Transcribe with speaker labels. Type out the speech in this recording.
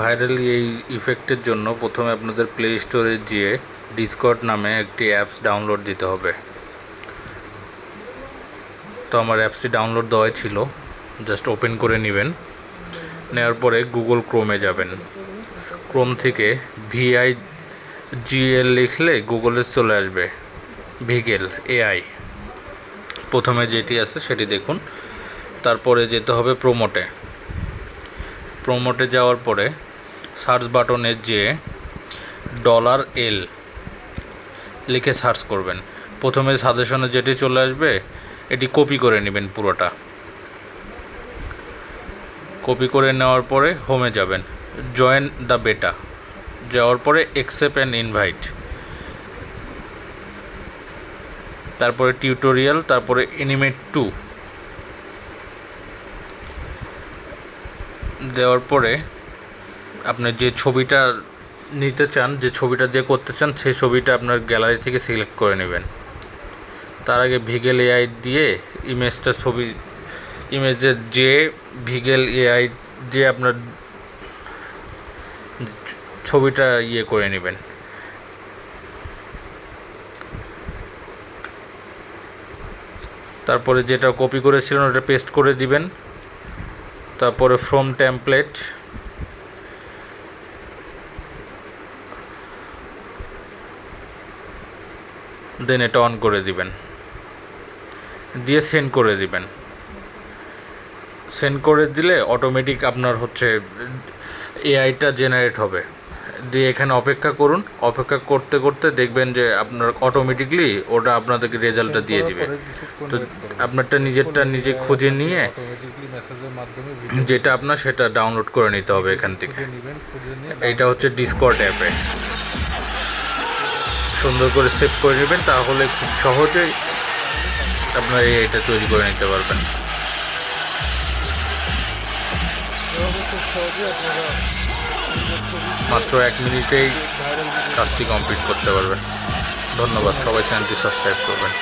Speaker 1: Viral এই ইফেক্টের জন্য প্রথমে আপনাদের প্লে স্টোরে গিয়ে ডিসকর্ড নামে একটি অ্যাপস ডাউনলোড দিতে হবে। তো আমার অ্যাপসটি ডাউনলোড দেওয়াই ছিল। জাস্ট ওপেন করে নেবেন। নেওয়ার পরে গুগল ক্রোমে যাবেন। ক্রোম থেকে ভিআই জিএল লিখলে গুগলে চলে আসবে। ভিগেল এআই প্রথমে যেটি আছে সেটি দেখুন। তারপরে যেতে হবে প্রোমোটে প্রোমোটে যাওয়ার পরে সার্চ বাটনে যে ডলার এল লিখে সার্চ করবেন। প্রথমে সাজেশনে যেটি চলে আসবে, এটি কপি করে নেবেন পুরোটা। কপি করে নেওয়ার পরে হোমে যাবেন। Join the beta. যাওয়ার পরে একসেপ্ট অ্যান্ড ইনভাইট তারপরে টিউটোরিয়াল তারপরে এনিমেট টু দেওয়ার পরে আপনি যে ছবিটা নিতে চান, যে ছবিটা দিয়ে করতে চান, সেই ছবিটা আপনার গ্যালারি থেকে সিলেক্ট করে নেবেন। তার আগে ভিগেল এআই দিয়ে ইমেজটা ছবি ইমেজের যে ভিগেল এআই দিয়ে আপনার ছবিটা ইয়ে করে নেবেন। তারপরে যেটা কপি করেছিলেন, ওটা পেস্ট করে দিবেন। তারপরে ফ্রম টেমপ্লেট দেন এটা অন করে দিবেন। দিয়ে সেন্ড করে দিবেন। সেন্ড করে দিলে অটোমেটিক আপনার হচ্ছে এআইটা জেনারেট হবে। দিয়ে এখানে অপেক্ষা করুন। অপেক্ষা করতে করতে দেখবেন যে আপনার অটোমেটিকলি ওটা আপনাদেরকে রেজাল্টটা দিয়ে দিবে। তো আপনারটা নিজেরটা নিজে খুঁজে নিয়ে যেটা আপনার সেটা ডাউনলোড করে নিতে হবে এখান থেকে। এইটা হচ্ছে ডিসকর্ড অ্যাপে সুন্দর করে সেভ করে নেবেন, তাহলে খুব সহজেই আপনার এটা তৈরি করে নিতে পারবেন। মাত্র এক মিনিটেই কাজটি কমপ্লিট করতে পারবেন। ধন্যবাদ, সবাই চ্যানেলটি সাবস্ক্রাইব করবেন।